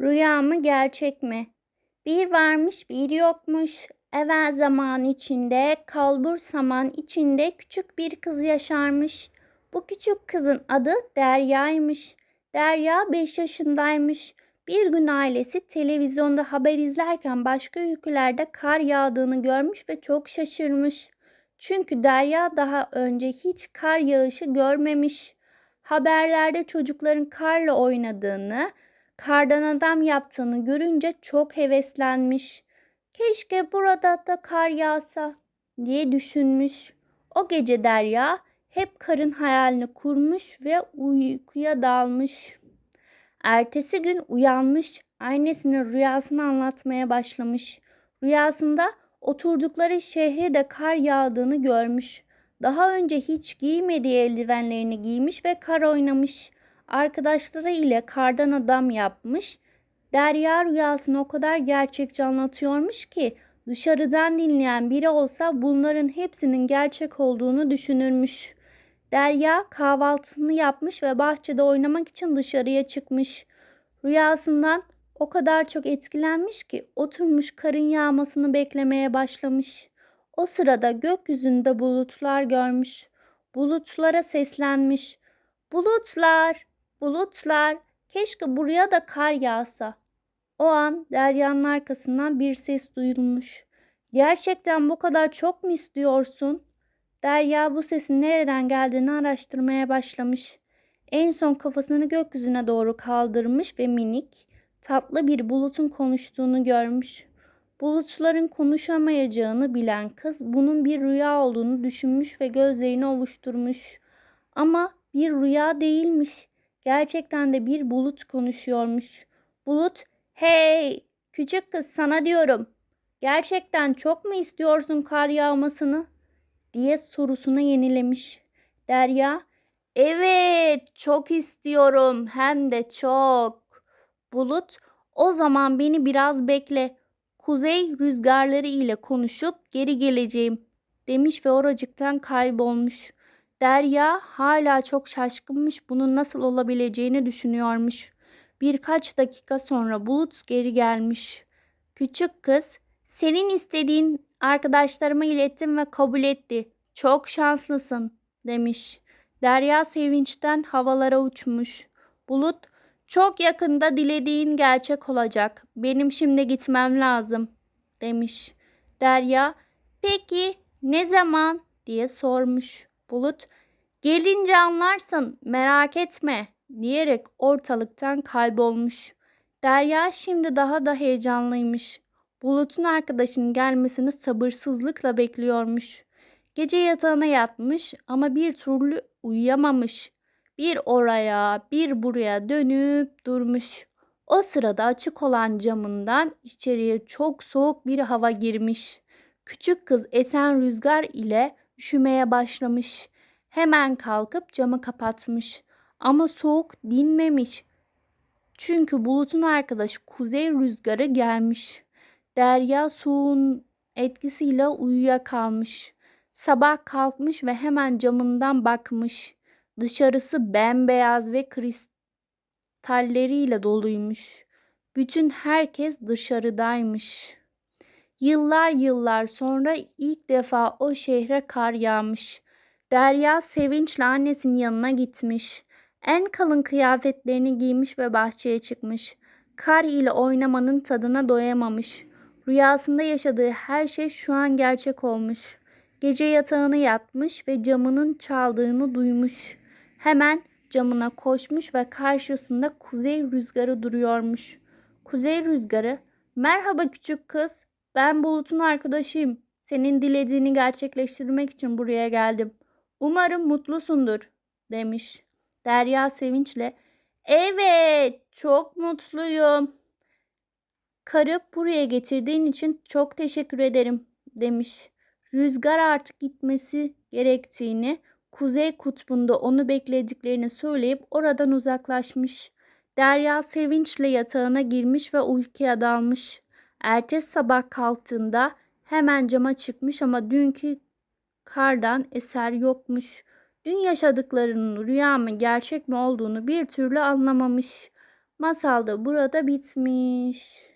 Rüya mı gerçek mi? Bir varmış bir yokmuş. Evvel zaman içinde, kalbur saman içinde küçük bir kız yaşarmış. Bu küçük kızın adı Derya'ymış. Derya 5 yaşındaymış. Bir gün ailesi televizyonda haber izlerken başka ülkelerde kar yağdığını görmüş ve çok şaşırmış. Çünkü Derya daha önce hiç kar yağışı görmemiş. Haberlerde çocukların karla oynadığını, kardan adam yaptığını görünce çok heveslenmiş. Keşke burada da kar yağsa diye düşünmüş. O gece Derya hep karın hayalini kurmuş ve uykuya dalmış. Ertesi gün uyanmış, annesine rüyasını anlatmaya başlamış. Rüyasında oturdukları şehre de kar yağdığını görmüş. Daha önce hiç giymediği eldivenlerini giymiş ve kar oynamış. Arkadaşları ile kardan adam yapmış. Derya rüyasını o kadar gerçekçi anlatıyormuş ki dışarıdan dinleyen biri olsa bunların hepsinin gerçek olduğunu düşünürmüş. Derya kahvaltısını yapmış ve bahçede oynamak için dışarıya çıkmış. Rüyasından o kadar çok etkilenmiş ki oturmuş karın yağmasını beklemeye başlamış. O sırada gökyüzünde bulutlar görmüş. Bulutlara seslenmiş. Bulutlar, bulutlar, keşke buraya da kar yağsa. O an deryanın arkasından bir ses duyulmuş. Gerçekten bu kadar çok mu istiyorsun? Derya bu sesin nereden geldiğini araştırmaya başlamış. En son kafasını gökyüzüne doğru kaldırmış ve minik, tatlı bir bulutun konuştuğunu görmüş. Bulutların konuşamayacağını bilen kız bunun bir rüya olduğunu düşünmüş ve gözlerini ovuşturmuş. Ama bir rüya değilmiş. Gerçekten de bir bulut konuşuyormuş. Bulut, "Hey, küçük kız sana diyorum. Gerçekten çok mu istiyorsun kar yağmasını?" diye sorusuna yenilemiş. Derya, "Evet, çok istiyorum hem de çok." Bulut, "O zaman beni biraz bekle. Kuzey rüzgarları ile konuşup geri geleceğim." demiş ve oracıktan kaybolmuş. Derya hala çok şaşkınmış bunun nasıl olabileceğini düşünüyormuş. Birkaç dakika sonra Bulut geri gelmiş. Küçük kız, senin istediğin arkadaşlarıma ilettim ve kabul etti. Çok şanslısın demiş. Derya sevinçten havalara uçmuş. Bulut, çok yakında dilediğin gerçek olacak. Benim şimdi gitmem lazım demiş. Derya, peki ne zaman diye sormuş. Bulut, gelince anlarsın merak etme diyerek ortalıktan kaybolmuş. Derya şimdi daha da heyecanlıymış. Bulut'un arkadaşının gelmesini sabırsızlıkla bekliyormuş. Gece yatağına yatmış ama bir türlü uyuyamamış. Bir oraya, bir buraya dönüp durmuş. O sırada açık olan camından içeriye çok soğuk bir hava girmiş. Küçük kız esen rüzgar ile üşümeye başlamış. Hemen kalkıp camı kapatmış. Ama soğuk dinmemiş. Çünkü bulutun arkadaşı kuzey rüzgarı gelmiş. Derya soğuğun etkisiyle uyuyakalmış. Sabah kalkmış ve hemen camından bakmış. Dışarısı bembeyaz ve kristalleriyle doluymuş. Bütün herkes dışarıdaymış. Yıllar yıllar sonra ilk defa o şehre kar yağmış. Derya sevinçle annesinin yanına gitmiş. En kalın kıyafetlerini giymiş ve bahçeye çıkmış. Kar ile oynamanın tadına doyamamış. Rüyasında yaşadığı her şey şu an gerçek olmuş. Gece yatağına yatmış ve camının çaldığını duymuş. Hemen camına koşmuş ve karşısında kuzey rüzgarı duruyormuş. Kuzey rüzgarı, "Merhaba küçük kız. Ben Bulut'un arkadaşıyım. Senin dilediğini gerçekleştirmek için buraya geldim. Umarım mutlusundur." demiş. Derya sevinçle, "Evet, çok mutluyum. Karı buraya getirdiğin için çok teşekkür ederim." demiş. Rüzgar artık gitmesi gerektiğini, kuzey kutbunda onu beklediklerini söyleyip oradan uzaklaşmış. Derya sevinçle yatağına girmiş ve uykuya dalmış. Ertesi sabah kalktığında hemen cama çıkmış ama dünkü kardan eser yokmuş. Dün yaşadıklarının rüya mı gerçek mi olduğunu bir türlü anlamamış. Masal da burada bitmiş.